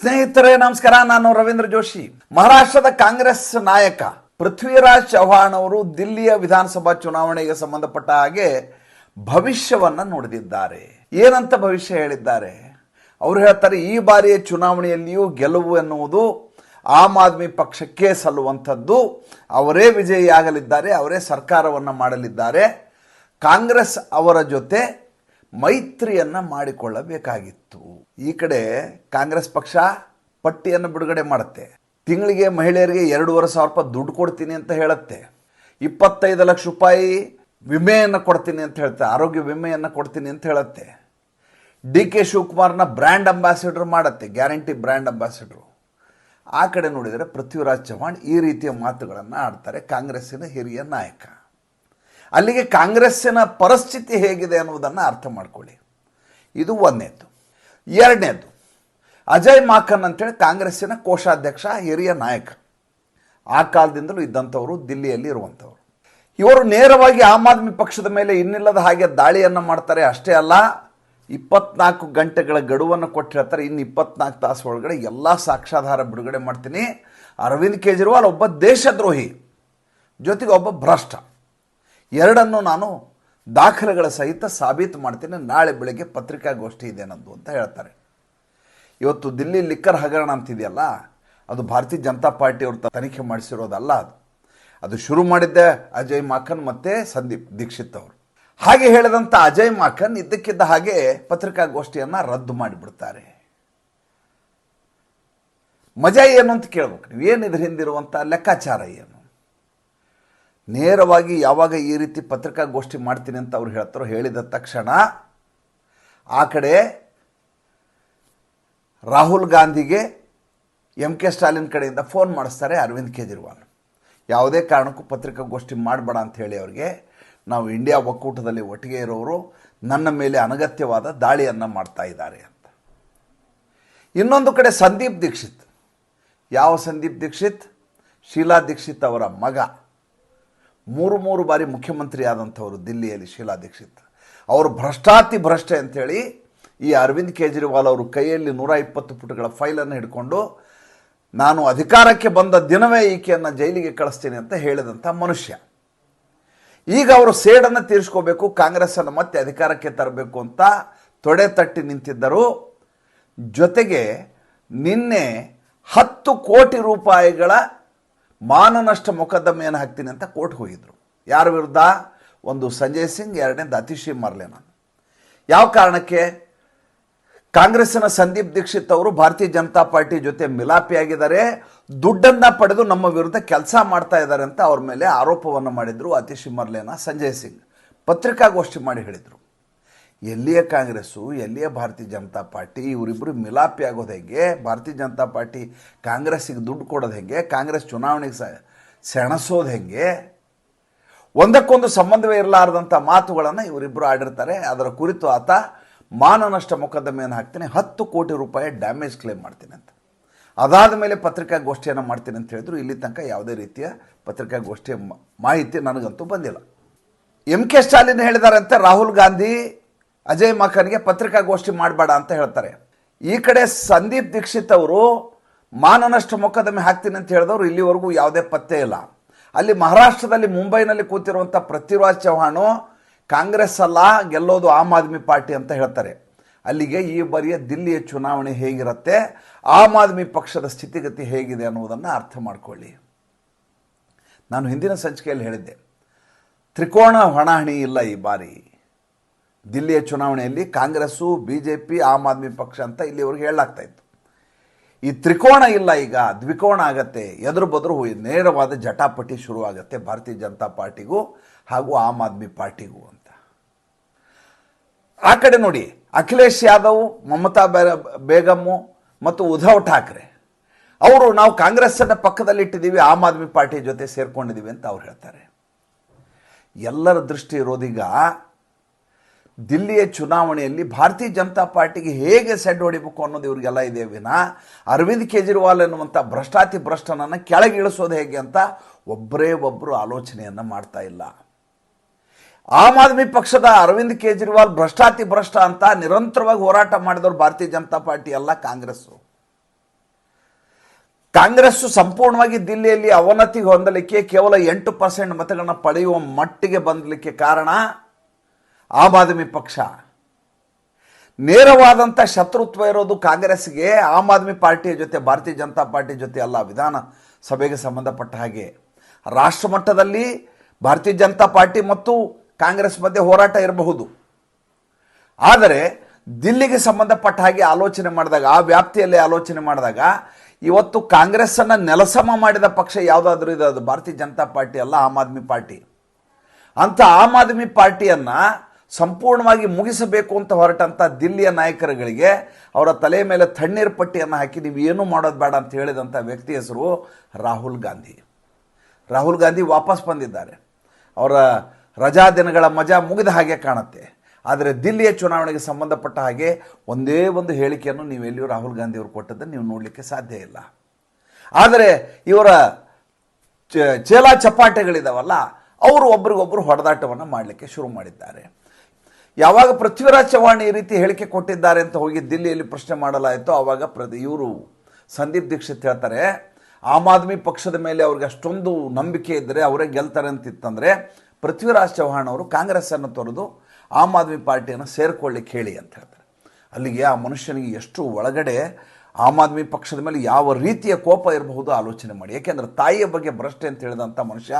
ಸ್ನೇಹಿತರೇ, ನಮಸ್ಕಾರ. ನಾನು ರವೀಂದ್ರ ಜೋಶಿ. ಮಹಾರಾಷ್ಟ್ರದ ಕಾಂಗ್ರೆಸ್ ನಾಯಕ ಪೃಥ್ವಿರಾಜ್ ಚೌಹಾಣ್ ಅವರು ದಿಲ್ಲಿಯ ವಿಧಾನಸಭಾ ಚುನಾವಣೆಗೆ ಸಂಬಂಧಪಟ್ಟ ಹಾಗೆ ಭವಿಷ್ಯವನ್ನ ನುಡಿದಿದ್ದಾರೆ. ಏನಂತ ಭವಿಷ್ಯ ಹೇಳಿದ್ದಾರೆ? ಅವರು ಹೇಳ್ತಾರೆ, ಈ ಬಾರಿಯ ಚುನಾವಣೆಯಲ್ಲಿಯೂ ಗೆಲುವು ಎನ್ನುವುದು ಆಮ್ ಆದ್ಮಿ ಪಕ್ಷಕ್ಕೆ ಸಲ್ಲುವಂಥದ್ದು. ಅವರೇ ವಿಜಯಿಯಾಗಲಿದ್ದಾರೆ ಅವರೇ ಸರ್ಕಾರವನ್ನು ಮಾಡಲಿದ್ದಾರೆ. ಕಾಂಗ್ರೆಸ್ ಅವರ ಜೊತೆ ಮೈತ್ರಿಯನ್ನ ಮಾಡಿಕೊಳ್ಳಬೇಕಾಗಿತ್ತು. ಈ ಕಡೆ ಕಾಂಗ್ರೆಸ್ ಪಕ್ಷ ಪಟ್ಟಿಯನ್ನು ಬಿಡುಗಡೆ ಮಾಡುತ್ತೆ. ತಿಂಗಳಿಗೆ ಮಹಿಳೆಯರಿಗೆ ಎರಡೂವರೆ ಸಾವಿರ ರೂಪಾಯಿ ದುಡ್ಡು ಕೊಡ್ತೀನಿ ಅಂತ ಹೇಳುತ್ತೆ. ಇಪ್ಪತ್ತೈದು ಲಕ್ಷ ರೂಪಾಯಿ ವಿಮೆಯನ್ನು ಕೊಡ್ತೀನಿ ಅಂತ ಹೇಳುತ್ತೆ. ಆರೋಗ್ಯ ವಿಮೆಯನ್ನು ಕೊಡ್ತೀನಿ ಅಂತ ಹೇಳುತ್ತೆ. ಡಿ ಕೆ ಶಿವಕುಮಾರ್ನ ಬ್ರ್ಯಾಂಡ್ ಅಂಬಾಸಿಡರ್ ಮಾಡುತ್ತೆ. Guarantee brand ambassador. ಆ ಕಡೆ ನೋಡಿದರೆ ಪೃಥ್ವಿರಾಜ್ ಚೌಹಾಣ್ ಈ ರೀತಿಯ ಮಾತುಗಳನ್ನು ಆಡ್ತಾರೆ ಕಾಂಗ್ರೆಸ್ಸಿನ ಹಿರಿಯ ನಾಯಕ. ಅಲ್ಲಿಗೆ ಕಾಂಗ್ರೆಸ್ಸಿನ ಪರಿಸ್ಥಿತಿ ಹೇಗಿದೆ ಅನ್ನುವುದನ್ನು ಅರ್ಥ ಮಾಡ್ಕೊಳ್ಳಿ. ಇದು ಒಂದನೇದು ಎರಡನೇದು, ಅಜಯ್ ಮಾಕನ್ ಅಂತೇಳಿ ಕಾಂಗ್ರೆಸ್ಸಿನ ಕೋಶಾಧ್ಯಕ್ಷ, ಹಿರಿಯ ನಾಯಕ. ಆ ಕಾಲದಿಂದಲೂ ಇದ್ದಂಥವರು, ದಿಲ್ಲಿಯಲ್ಲಿ ಇರುವಂಥವ್ರು. ಇವರು ನೇರವಾಗಿ ಆಮ್ ಆದ್ಮಿ ಪಕ್ಷದ ಮೇಲೆ ಇನ್ನಿಲ್ಲದ ಹಾಗೆ ದಾಳಿಯನ್ನು ಮಾಡ್ತಾರೆ ಅಷ್ಟೇ ಅಲ್ಲ, ಇಪ್ಪತ್ನಾಲ್ಕು ಗಂಟೆಗಳ ಗಡುವನ್ನು ಕೊಟ್ಟು ಹೇಳ್ತಾರೆ, ಇನ್ನು ಇಪ್ಪತ್ನಾಲ್ಕು ತಾಸು ಒಳಗಡೆ ಎಲ್ಲ ಸಾಕ್ಷ್ಯಾಧಾರ ಬಿಡುಗಡೆ ಮಾಡ್ತೀನಿ. ಅರವಿಂದ್ ಕೇಜ್ರಿವಾಲ್ ಒಬ್ಬ ದೇಶದ್ರೋಹಿ, ಜೊತೆಗೆ ಒಬ್ಬ ಭ್ರಷ್ಟ. ಎರಡನ್ನು ನಾನು ದಾಖಲೆಗಳ ಸಹಿತ ಸಾಬೀತು ಮಾಡ್ತೀನಿ. ನಾಳೆ ಬೆಳಗ್ಗೆ ಪತ್ರಿಕಾಗೋಷ್ಠಿ ಇದೆ ನಂದು ಅಂತ ಹೇಳ್ತಾರೆ. ಇವತ್ತು ದಿಲ್ಲಿ ಲಿಕ್ಕರ್ ಹಗರಣ ಅಂತಿದೆಯಲ್ಲ, ಅದು ಭಾರತೀಯ ಜನತಾ ಪಾರ್ಟಿಯವ್ರ ತನಿಖೆ ಮಾಡಿಸಿರೋದಲ್ಲ ಅದು. ಅದು ಶುರು ಮಾಡಿದ್ದೆ ಅಜಯ್ ಮಾಕನ್ ಮತ್ತು ಸಂದೀಪ್, ದೀಕ್ಷಿತ್ ಅವರು. ಹಾಗೆ ಹೇಳಿದಂಥ ಅಜಯ್ ಮಾಕನ್ ಇದ್ದಕ್ಕಿದ್ದ ಹಾಗೆ ಪತ್ರಿಕಾಗೋಷ್ಠಿಯನ್ನು ರದ್ದು ಮಾಡಿಬಿಡ್ತಾರೆ. ಮಜಾ ಏನು ಅಂತ ಕೇಳ್ಬೇಕು ನೀವು. ಏನು ಇದ್ರ ಹಿಂದಿರುವಂಥ ಲೆಕ್ಕಾಚಾರ ಏನು? ನೇರವಾಗಿ ಯಾವಾಗ ಈ ರೀತಿ ಪತ್ರಿಕಾಗೋಷ್ಠಿ ಮಾಡ್ತೀನಿ ಅಂತ ಅವ್ರು ಹೇಳ್ತಾರೋ ಹೇಳಿದ ತಕ್ಷಣ ಆ ಕಡೆ ರಾಹುಲ್ ಗಾಂಧಿಗೆ ಎಂ ಕೆ ಸ್ಟಾಲಿನ್ ಕಡೆಯಿಂದ ಫೋನ್ ಮಾಡಿಸ್ತಾರೆ ಅರವಿಂದ್ ಕೇಜ್ರಿವಾಲ್. ಯಾವುದೇ ಕಾರಣಕ್ಕೂ ಪತ್ರಿಕಾಗೋಷ್ಠಿ ಮಾಡಬೇಡ ಅಂತ ಹೇಳಿ ಅವ್ರಿಗೆ ನಾವು ಇಂಡಿಯಾ ಒಕ್ಕೂಟದಲ್ಲಿ ಒಟ್ಟಿಗೆ ಇರೋರು, ನನ್ನ ಮೇಲೆ ಅನಗತ್ಯವಾದ ದಾಳಿಯನ್ನು ಮಾಡ್ತಾ ಇದ್ದಾರೆ ಅಂತ. ಇನ್ನೊಂದು ಕಡೆ ಸಂದೀಪ್ ದೀಕ್ಷಿತ್. ಯಾವ ಸಂದೀಪ್ ದೀಕ್ಷಿತ್? ಶೀಲಾ ದೀಕ್ಷಿತ್ ಅವರ ಮಗ. ಮೂರು ಮೂರು ಬಾರಿ ಮುಖ್ಯಮಂತ್ರಿ ಆದಂಥವರು ದಿಲ್ಲಿಯಲ್ಲಿ ಶೀಲಾ ದೀಕ್ಷಿತ್. ಅವರು ಭ್ರಷ್ಟಾತಿ ಭ್ರಷ್ಟೆ ಅಂಥೇಳಿ ಈ ಅರವಿಂದ್ ಕೇಜ್ರಿವಾಲ್ ಅವರು ಕೈಯಲ್ಲಿ ನೂರ ಇಪ್ಪತ್ತು ಪುಟಗಳ ಫೈಲನ್ನು ಹಿಡ್ಕೊಂಡು, ನಾನು ಅಧಿಕಾರಕ್ಕೆ ಬಂದ ದಿನವೇ ಈಕೆಯನ್ನು ಜೈಲಿಗೆ ಕಳಿಸ್ತೀನಿ ಅಂತ ಹೇಳಿದಂಥ ಮನುಷ್ಯ. ಈಗ ಅವರು ಸೇಡನ್ನು ತೀರಿಸ್ಕೋಬೇಕು, ಕಾಂಗ್ರೆಸ್ಸನ್ನು ಮತ್ತೆ ಅಧಿಕಾರಕ್ಕೆ ತರಬೇಕು ಅಂತ ತೊಡೆ ತಟ್ಟಿ ನಿಂತಿದ್ದರು. ಜೊತೆಗೆ ನಿನ್ನೆ ಹತ್ತು ಕೋಟಿ ರೂಪಾಯಿಗಳ ಮಾನನಷ್ಟ ಮೊಕದ್ದಮೆಯನ್ನು ಹಾಕ್ತೀನಿ ಅಂತ ಕೋರ್ಟ್ ಹೋಗಿದ್ರು. ಯಾರ ವಿರುದ್ಧ? ಒಂದು ಸಂಜಯ್ ಸಿಂಗ್, ಎರಡನೇದು ಅತಿಶಿ ಮರ್ಲೇನ ಯಾವ ಕಾರಣಕ್ಕೆ? ಕಾಂಗ್ರೆಸ್ನ ಸಂದೀಪ್ ದೀಕ್ಷಿತ್ ಅವರು ಭಾರತೀಯ ಜನತಾ ಪಾರ್ಟಿ ಜೊತೆ ಮಿಲಾಪಿಯಾಗಿದ್ದಾರೆ ದುಡ್ಡನ್ನು ಪಡೆದು ನಮ್ಮ ವಿರುದ್ಧ ಕೆಲಸ ಮಾಡ್ತಾ ಇದ್ದಾರೆ ಅಂತ ಅವ್ರ ಮೇಲೆ ಆರೋಪವನ್ನು ಮಾಡಿದರು ಅತಿಶಿ ಮರ್ಲೇನ ಸಂಜಯ್ ಸಿಂಗ್. ಪತ್ರಿಕಾಗೋಷ್ಠಿ ಮಾಡಿ ಹೇಳಿದರು. ಎಲ್ಲಿಯ ಕಾಂಗ್ರೆಸ್ಸು, ಎಲ್ಲಿಯ ಭಾರತೀಯ ಜನತಾ ಪಾರ್ಟಿ ಇವರಿಬ್ಬರು ಮಿಲಾಪಿ ಆಗೋದು ಹೇಗೆ? ಭಾರತೀಯ ಜನತಾ ಪಾರ್ಟಿ ಕಾಂಗ್ರೆಸ್ಸಿಗೆ ದುಡ್ಡು ಕೊಡೋದು ಹೆಂಗೆ? ಕಾಂಗ್ರೆಸ್ ಚುನಾವಣೆಗೆ ಸ, ಸೆಣಸೋದು ಹೆಂಗೆ? ಒಂದಕ್ಕೊಂದು ಸಂಬಂಧವೇ ಇರಲಾರ್ದಂಥ ಮಾತುಗಳನ್ನು ಇವರಿಬ್ಬರು ಆಡಿರ್ತಾರೆ. ಅದರ ಕುರಿತು ಆತ ಮಾನನಷ್ಟ ಮೊಕದ್ದಮೆಯನ್ನು ಹಾಕ್ತೀನಿ, ಹತ್ತು ಕೋಟಿ ರೂಪಾಯಿ ಡ್ಯಾಮೇಜ್ ಕ್ಲೇಮ್ ಮಾಡ್ತೀನಿ ಅಂತ. ಅದಾದ ಮೇಲೆ ಪತ್ರಿಕಾಗೋಷ್ಠಿಯನ್ನು ಮಾಡ್ತೀನಿ ಅಂತ ಹೇಳಿದ್ರು. ಇಲ್ಲಿ ತನಕ ಯಾವುದೇ ರೀತಿಯ ಪತ್ರಿಕಾಗೋಷ್ಠಿಯ ಮಾಹಿತಿ ನನಗಂತೂ ಬಂದಿಲ್ಲ. ಎಂ ಕೆ ಸ್ಟಾಲಿನ್ ಹೇಳಿದಾರಂತೆ, ರಾಹುಲ್ ಗಾಂಧಿ ಅಜಯ್ ಮಖನ್ಗೆ ಪತ್ರಿಕಾಗೋಷ್ಠಿ ಮಾಡಬೇಡ ಅಂತ ಹೇಳ್ತಾರೆ. ಈ ಕಡೆ ಸಂದೀಪ್ ದೀಕ್ಷಿತ್ ಅವರು ಮಾನನಷ್ಟ ಮೊಕದ್ದಮೆ ಹಾಕ್ತೀನಿ ಅಂತ ಹೇಳಿದವರು ಇಲ್ಲಿವರೆಗೂ ಯಾವುದೇ ಪತ್ತೆ ಇಲ್ಲ. ಅಲ್ಲಿ ಮಹಾರಾಷ್ಟ್ರದಲ್ಲಿ ಮುಂಬೈನಲ್ಲಿ ಕೂತಿರುವಂಥ ಪೃಥ್ವಿರಾಜ್ ಚೌಹಾಣು ಕಾಂಗ್ರೆಸ್ ಅಲ್ಲ, ಗೆಲ್ಲೋದು ಆಮ್ ಆದ್ಮಿ ಪಾರ್ಟಿ ಅಂತ ಹೇಳ್ತಾರೆ. ಅಲ್ಲಿಗೆ ಈ ಬಾರಿಯ ದಿಲ್ಲಿಯ ಚುನಾವಣೆ ಹೇಗಿರುತ್ತೆ, ಆಮ್ ಆದ್ಮಿ ಪಕ್ಷದ ಸ್ಥಿತಿಗತಿ ಹೇಗಿದೆ ಅನ್ನುವುದನ್ನು ಅರ್ಥ ಮಾಡಿಕೊಳ್ಳಿ. ನಾನು ಹಿಂದಿನ ಸಂಚಿಕೆಯಲ್ಲಿ ಹೇಳಿದ್ದೆ, ತ್ರಿಕೋಣ ಹೊಣಾಹಣಿ ಇಲ್ಲ ಈ ಬಾರಿ. ದಿಲ್ಲಿಯ ಚುನಾವಣೆಯಲ್ಲಿ Congress B J P Aam Aadmi ಪಕ್ಷ ಅಂತ ಇಲ್ಲಿವರೆಗೆ ಹೇಳಲಾಗ್ತಾ ಇತ್ತು. ಈ ತ್ರಿಕೋಣ ಇಲ್ಲ ಈಗ ದ್ವಿಕೋಣ ಆಗತ್ತೆ, ಎದುರು ಬದರು ನೇರವಾದ ಜಟಾಪಟಿ ಶುರುವಾಗತ್ತೆ ಭಾರತೀಯ ಜನತಾ ಪಾರ್ಟಿಗೂ ಹಾಗೂ ಆಮ್ ಆದ್ಮಿ ಪಾರ್ಟಿಗೂ ಅಂತ. ಆ ಕಡೆ ನೋಡಿ, ಅಖಿಲೇಶ್ ಯಾದವ್, ಮಮತಾ ಬೇಗಮ್ಮು ಮತ್ತು ಉದ್ಧವ್ ಠಾಕ್ರೆ, ಅವರು ನಾವು ಕಾಂಗ್ರೆಸ್ಸನ್ನು ಪಕ್ಕದಲ್ಲಿ ಇಟ್ಟಿದ್ದೀವಿ ಆಮ್ ಆದ್ಮಿ ಪಾರ್ಟಿ ಜೊತೆ ಸೇರ್ಕೊಂಡಿದ್ದೀವಿ ಅಂತ ಅವ್ರು ಹೇಳ್ತಾರೆ. ಎಲ್ಲರ ದೃಷ್ಟಿ ಇರೋದೀಗ ದಿಲ್ಲಿಯ ಚುನಾವಣೆಯಲ್ಲಿ ಭಾರತೀಯ ಜನತಾ ಪಾರ್ಟಿಗೆ ಹೇಗೆ ಸೆಡ್ ಹೊಡಿಬೇಕು ಅನ್ನೋದು ಇವರಿಗೆಲ್ಲ ಇದೆ ವಿನ. ಅರವಿಂದ್ ಕೇಜ್ರಿವಾಲ್ ಎನ್ನುವಂಥ ಭ್ರಷ್ಟಾತಿ ಭ್ರಷ್ಟನನ್ನು ಕೆಳಗೆ ಇಳಿಸೋದು ಹೇಗೆ ಅಂತ ಒಬ್ಬರೇ ಒಬ್ಬರು ಆಲೋಚನೆಯನ್ನು ಮಾಡ್ತಾ ಇಲ್ಲ. ಆಮ್ ಆದ್ಮಿ ಪಕ್ಷದ ಅರವಿಂದ್ ಕೇಜ್ರಿವಾಲ್ ಭ್ರಷ್ಟಾತಿ ಭ್ರಷ್ಟ ಅಂತ ನಿರಂತರವಾಗಿ ಹೋರಾಟ ಮಾಡಿದವರು ಭಾರತೀಯ ಜನತಾ ಪಾರ್ಟಿ ಅಲ್ಲ ಕಾಂಗ್ರೆಸ್ಸು. ಕಾಂಗ್ರೆಸ್ಸು ಸಂಪೂರ್ಣವಾಗಿ ದಿಲ್ಲಿಯಲ್ಲಿ ಅವನತಿಗೆ ಹೊಂದಲಿಕ್ಕೆ ಕೇವಲ ಎಂಟು ಪರ್ಸೆಂಟ್ ಮತಗಳನ್ನ ಪಡೆಯುವ ಮಟ್ಟಿಗೆ ಬಂದಲಿಕ್ಕೆ ಕಾರಣ ಆಮ್ ಆದ್ಮಿ ಪಕ್ಷ. ನೇರವಾದಂಥ ಶತ್ರುತ್ವ ಇರೋದು ಕಾಂಗ್ರೆಸ್ಗೆ, ಆಮ್ ಆದ್ಮಿ ಪಾರ್ಟಿಯ ಜೊತೆ, ಭಾರತೀಯ ಜನತಾ ಪಾರ್ಟಿ ಜೊತೆ ಅಲ್ಲ, ವಿಧಾನ ಸಭೆಗೆ ಸಂಬಂಧಪಟ್ಟ ಹಾಗೆ. ರಾಷ್ಟ್ರ ಮಟ್ಟದಲ್ಲಿ ಭಾರತೀಯ ಜನತಾ ಪಾರ್ಟಿ ಮತ್ತು ಕಾಂಗ್ರೆಸ್ ಮಧ್ಯೆ ಹೋರಾಟ ಇರಬಹುದು. ಆದರೆ ದಿಲ್ಲಿಗೆ ಸಂಬಂಧಪಟ್ಟ ಹಾಗೆ ಆಲೋಚನೆ ಮಾಡಿದಾಗ, ಆ ವ್ಯಾಪ್ತಿಯಲ್ಲಿ ಆಲೋಚನೆ ಮಾಡಿದಾಗ, ಇವತ್ತು ಕಾಂಗ್ರೆಸ್ಸನ್ನು ನೆಲಸಮ ಮಾಡಿದ ಪಕ್ಷ ಯಾವುದಾದ್ರೂ ಇದೆ ಅದು ಭಾರತೀಯ ಜನತಾ ಪಾರ್ಟಿ ಅಲ್ಲ, ಆಮ್ ಆದ್ಮಿ ಪಾರ್ಟಿ. ಅಂತ ಆಮ್ ಆದ್ಮಿ ಪಾರ್ಟಿಯನ್ನು ಸಂಪೂರ್ಣವಾಗಿ ಮುಗಿಸಬೇಕು ಅಂತ ಹೊರಟಂಥ ದಿಲ್ಲಿಯ ನಾಯಕರುಗಳಿಗೆ ಅವರ ತಲೆ ಮೇಲೆ ತಣ್ಣೀರು ಪಟ್ಟಿಯನ್ನು ಹಾಕಿ ನೀವು ಏನೂ ಮಾಡೋದು ಬೇಡ ಅಂತ ಹೇಳಿದಂಥ ವ್ಯಕ್ತಿ ಹೆಸರು ರಾಹುಲ್ ಗಾಂಧಿ. ರಾಹುಲ್ ಗಾಂಧಿ ವಾಪಸ್ ಬಂದಿದ್ದಾರೆ. ಅವರ ರಜಾ ದಿನಗಳ ಮಜಾ ಮುಗಿದ ಹಾಗೆ ಕಾಣುತ್ತೆ. ಆದರೆ ದಿಲ್ಲಿಯ ಚುನಾವಣೆಗೆ ಸಂಬಂಧಪಟ್ಟ ಹಾಗೆ ಒಂದೇ ಒಂದು ಹೇಳಿಕೆಯನ್ನು ನೀವು ಎಲ್ಲಿಯೂ ರಾಹುಲ್ ಗಾಂಧಿ ಅವರು ಕೊಟ್ಟದ್ದನ್ನು ನೀವು ನೋಡಲಿಕ್ಕೆ ಸಾಧ್ಯ ಇಲ್ಲ. ಆದರೆ ಇವರ ಚೇಲ ಚಪಾಟೆಗಳಿದಾವಲ್ಲ, ಅವರು ಒಬ್ರಿಗೊಬ್ಬರು ಹೊಡೆದಾಟವನ್ನು ಮಾಡಲಿಕ್ಕೆ ಶುರು ಮಾಡಿದ್ದಾರೆ. ಯಾವಾಗ ಪೃಥ್ವಿರಾಜ್ ಚವಾಣ್ ಈ ರೀತಿ ಹೇಳಿಕೆ ಕೊಟ್ಟಿದ್ದಾರೆ ಅಂತ ಹೋಗಿ ದಿಲ್ಲಿಯಲ್ಲಿ ಪ್ರಶ್ನೆ ಮಾಡಲಾಯಿತು, ಆವಾಗ ಪ್ರತಿ ಇವರು ಸಂದೀಪ್ ದೀಕ್ಷಿತ್ ಹೇಳ್ತಾರೆ, ಆಮ್ ಆದ್ಮಿ ಪಕ್ಷದ ಮೇಲೆ ಅವ್ರಿಗೆ ಅಷ್ಟೊಂದು ನಂಬಿಕೆ ಇದ್ದರೆ ಅವರೇ ಗೆಲ್ತಾರೆ ಅಂತಿತ್ತಂದರೆ ಪೃಥ್ವಿರಾಜ್ ಚೌಹಾಣ್ ಅವರು ಕಾಂಗ್ರೆಸ್ಸನ್ನು ತೊರೆದು ಆಮ್ ಆದ್ಮಿ ಪಾರ್ಟಿಯನ್ನು ಸೇರಿಕೊಳ್ಳಿಕ್ಕೆ ಹೇಳಿ ಅಂತ ಹೇಳ್ತಾರೆ. ಅಲ್ಲಿಗೆ ಆ ಮನುಷ್ಯನಿಗೆ ಎಷ್ಟು ಒಳಗಡೆ ಆಮ್ ಆದ್ಮಿ ಪಕ್ಷದ ಮೇಲೆ ಯಾವ ರೀತಿಯ ಕೋಪ ಇರಬಹುದು ಆಲೋಚನೆ ಮಾಡಿ. ಯಾಕೆಂದರೆ ತಾಯಿಯ ಬಗ್ಗೆ ಭ್ರಷ್ಟೆ ಅಂತ ಹೇಳಿದಂಥ ಮನುಷ್ಯ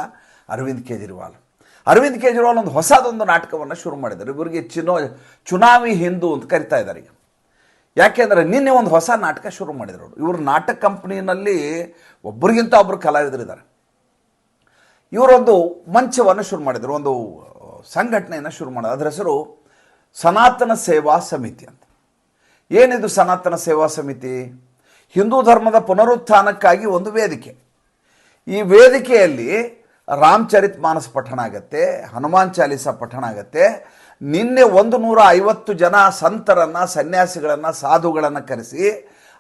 ಅರವಿಂದ್ ಕೇಜ್ರಿವಾಲ್. ಅರವಿಂದ್ ಕೇಜ್ರಿವಾಲ್ ಒಂದು ಹೊಸದೊಂದು ನಾಟಕವನ್ನು ಶುರು ಮಾಡಿದ್ದಾರೆ. ಇವರಿಗೆ ಚಿನೋ, ಚುನಾವಿ ಹಿಂದೂ ಅಂತ ಕರಿತಾ ಇದ್ದಾರೆ ಈಗ. ಯಾಕೆಂದರೆ ನಿನ್ನೆ ಒಂದು ಹೊಸ ನಾಟಕ ಶುರು ಮಾಡಿದರು ಅವರು. ಇವರು ನಾಟಕ ಕಂಪ್ನಿನಲ್ಲಿ ಒಬ್ಬರಿಗಿಂತ ಒಬ್ಬರು ಕಲಾವಿದರಿದ್ದಾರೆ. ಇವರೊಂದು ಮಂಚವನ್ನು ಶುರು ಮಾಡಿದರು, ಒಂದು ಸಂಘಟನೆಯನ್ನು ಶುರು ಮಾಡಿದ್ರು. ಅದರ ಹೆಸರು ಸನಾತನ ಸೇವಾ ಸಮಿತಿ ಅಂತ. ಏನಿದು ಸನಾತನ ಸೇವಾ ಸಮಿತಿ? ಹಿಂದೂ ಧರ್ಮದ ಪುನರುತ್ಥಾನಕ್ಕಾಗಿ ಒಂದು ವೇದಿಕೆ. ಈ ವೇದಿಕೆಯಲ್ಲಿ ರಾಮಚರಿತ್ ಮಾನಸ್ ಪಠಣ ಆಗತ್ತೆ, ಹನುಮಾನ್ ಚಾಲೀಸ ಪಠಣ ಆಗತ್ತೆ, ನಿನ್ನೆ ಒಂದು ನೂರ ಐವತ್ತು ಜನ ಸಂತರನ್ನು, ಸನ್ಯಾಸಿಗಳನ್ನು, ಸಾಧುಗಳನ್ನು ಕರೆಸಿ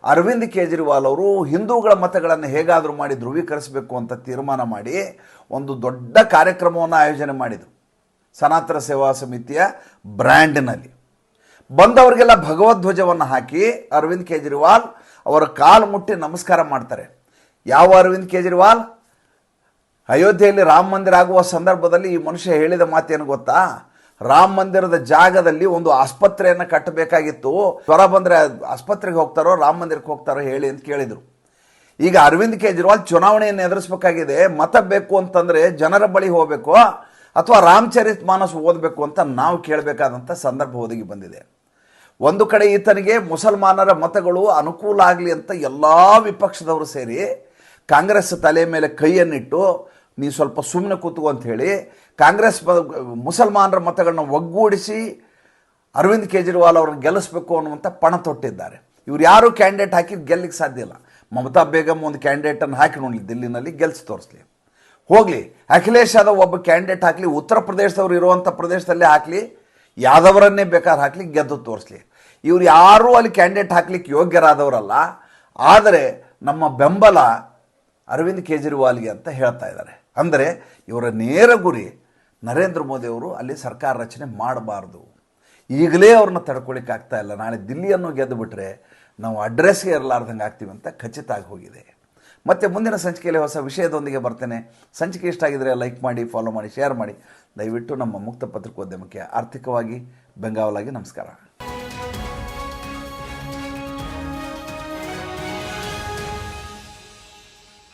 ಅರವಿಂದ್ ಕೇಜ್ರಿವಾಲ್ ಅವರು ಹಿಂದೂಗಳ ಮತಗಳನ್ನು ಹೇಗಾದರೂ ಮಾಡಿ ಧ್ರುವೀಕರಿಸಬೇಕು ಅಂತ ತೀರ್ಮಾನ ಮಾಡಿ ಒಂದು ದೊಡ್ಡ ಕಾರ್ಯಕ್ರಮವನ್ನು ಆಯೋಜನೆ ಮಾಡಿದರು. ಸನಾತನ ಸೇವಾ ಸಮಿತಿಯ ಬ್ರ್ಯಾಂಡ್ನಲ್ಲಿ. ಬಂದವರಿಗೆಲ್ಲ ಭಗವಧ್ವಜವನ್ನು ಹಾಕಿ ಅರವಿಂದ್ ಕೇಜ್ರಿವಾಲ್ ಅವರ ಕಾಲು ಮುಟ್ಟಿ ನಮಸ್ಕಾರ ಮಾಡ್ತಾರೆ. ಯಾವ ಅರವಿಂದ್ ಕೇಜ್ರಿವಾಲ್? ಅಯೋಧ್ಯೆಯಲ್ಲಿ ರಾಮ ಮಂದಿರ ಆಗುವ ಸಂದರ್ಭದಲ್ಲಿ ಈ ಮನುಷ್ಯ ಹೇಳಿದ ಮಾತೇನು ಗೊತ್ತಾ? ರಾಮ ಮಂದಿರದ ಜಾಗದಲ್ಲಿ ಒಂದು ಆಸ್ಪತ್ರೆಯನ್ನು ಕಟ್ಟಬೇಕಾಗಿತ್ತು. ಜ್ವರ ಬಂದರೆ ಆಸ್ಪತ್ರೆಗೆ ಹೋಗ್ತಾರೋ, ರಾಮ ಮಂದಿರಕ್ಕೆ ಹೋಗ್ತಾರೋ ಹೇಳಿ ಅಂತ ಕೇಳಿದರು. ಈಗ ಅರವಿಂದ್ ಕೇಜ್ರಿವಾಲ್ ಚುನಾವಣೆಯನ್ನು ಎದುರಿಸಬೇಕಾಗಿದೆ. ಮತ ಬೇಕು ಅಂತಂದರೆ ಜನರ ಬಳಿ ಹೋಗಬೇಕು ಅಥವಾ ರಾಮಚರಿತ್ ಮಾನಸ್ ಓದಬೇಕು ಅಂತ ನಾವು ಕೇಳಬೇಕಾದಂಥ ಸಂದರ್ಭ ಒದಗಿ ಬಂದಿದೆ. ಒಂದು ಕಡೆ ಈತನಿಗೆ ಮುಸಲ್ಮಾನರ ಮತಗಳು ಅನುಕೂಲ ಆಗಲಿ ಅಂತ ಎಲ್ಲ ವಿಪಕ್ಷದವರು ಸೇರಿ ಕಾಂಗ್ರೆಸ್ ತಲೆ ಮೇಲೆ ಕೈಯನ್ನಿಟ್ಟು ನೀ ಸ್ವಲ್ಪ ಸುಮ್ಮನೆ ಕೂತ್ಕೊ ಅಂತ ಹೇಳಿ ಕಾಂಗ್ರೆಸ್ ಮುಸಲ್ಮಾನರ ಮತಗಳನ್ನ ಒಗ್ಗೂಡಿಸಿ ಅರವಿಂದ್ ಕೇಜ್ರಿವಾಲ್ ಅವ್ರನ್ನ ಗೆಲ್ಲಿಸ್ಬೇಕು ಅನ್ನುವಂಥ ಪಣ ತೊಟ್ಟಿದ್ದಾರೆ. ಇವ್ರು ಯಾರು ಕ್ಯಾಂಡಿಡೇಟ್ ಹಾಕಿ ಗೆಲ್ಲಿಕ್ಕೆ ಸಾಧ್ಯ ಇಲ್ಲ. ಮಮತಾ ಬೇಗಮ್ ಒಂದು ಕ್ಯಾಂಡಿಡೇಟನ್ನು ಹಾಕಿ ನೋಡಲಿ, ದಿಲ್ಲಿನಲ್ಲಿ ಗೆಲ್ಸಿ ತೋರಿಸ್ಲಿ. ಹೋಗಲಿ, ಅಖಿಲೇಶ್ ಯಾದವ್ ಒಬ್ಬ ಕ್ಯಾಂಡಿಡೇಟ್ ಹಾಕಲಿ, ಉತ್ತರ ಪ್ರದೇಶದವ್ರು ಇರುವಂಥ ಪ್ರದೇಶದಲ್ಲಿ ಹಾಕಲಿ, ಯಾದವರನ್ನೇ ಬೇಕಾದ್ರೆ ಹಾಕಲಿ ಗೆದ್ದು ತೋರಿಸ್ಲಿ. ಇವ್ರು ಯಾರೂ ಅಲ್ಲಿ ಕ್ಯಾಂಡಿಡೇಟ್ ಹಾಕ್ಲಿಕ್ಕೆ ಯೋಗ್ಯರಾದವರಲ್ಲ, ಆದರೆ ನಮ್ಮ ಬೆಂಬಲ ಅರವಿಂದ್ ಕೇಜ್ರಿವಾಲ್ಗೆ ಅಂತ ಹೇಳ್ತಾ ಇದ್ದಾರೆ. ಅಂದರೆ ಇವರ ನೇರ ಗುರಿ ನರೇಂದ್ರ ಮೋದಿ ಅವರು ಅಲ್ಲಿ ಸರ್ಕಾರ ರಚನೆ ಮಾಡಬಾರ್ದು. ಈಗಲೇ ಅವ್ರನ್ನ ಆಗ್ತಾ ಇಲ್ಲ. ನಾಳೆ ದಿಲ್ಲಿಯನ್ನು ಗೆದ್ದು ಬಿಟ್ಟರೆ ನಾವು ಅಡ್ರೆಸ್ಗೆ ಇರಲಾರ್ದಂಗೆ ಆಗ್ತೀವಿ ಅಂತ ಖಚಿತ ಆಗಿ ಹೋಗಿದೆ. ಮತ್ತು ಮುಂದಿನ ಸಂಚಿಕೆಯಲ್ಲಿ ಹೊಸ ವಿಷಯದೊಂದಿಗೆ ಬರ್ತೇನೆ. ಸಂಚಿಕೆ ಇಷ್ಟ ಆಗಿದರೆ ಲೈಕ್ ಮಾಡಿ ಫಾಲೋ ಮಾಡಿ ಶೇರ್ ಮಾಡಿ. ದಯವಿಟ್ಟು ನಮ್ಮ ಮುಕ್ತ ಪತ್ರಿಕೋದ್ಯಮಕ್ಕೆ ಆರ್ಥಿಕವಾಗಿ ಬೆಂಗಾವಲಾಗಿ ನಮಸ್ಕಾರ.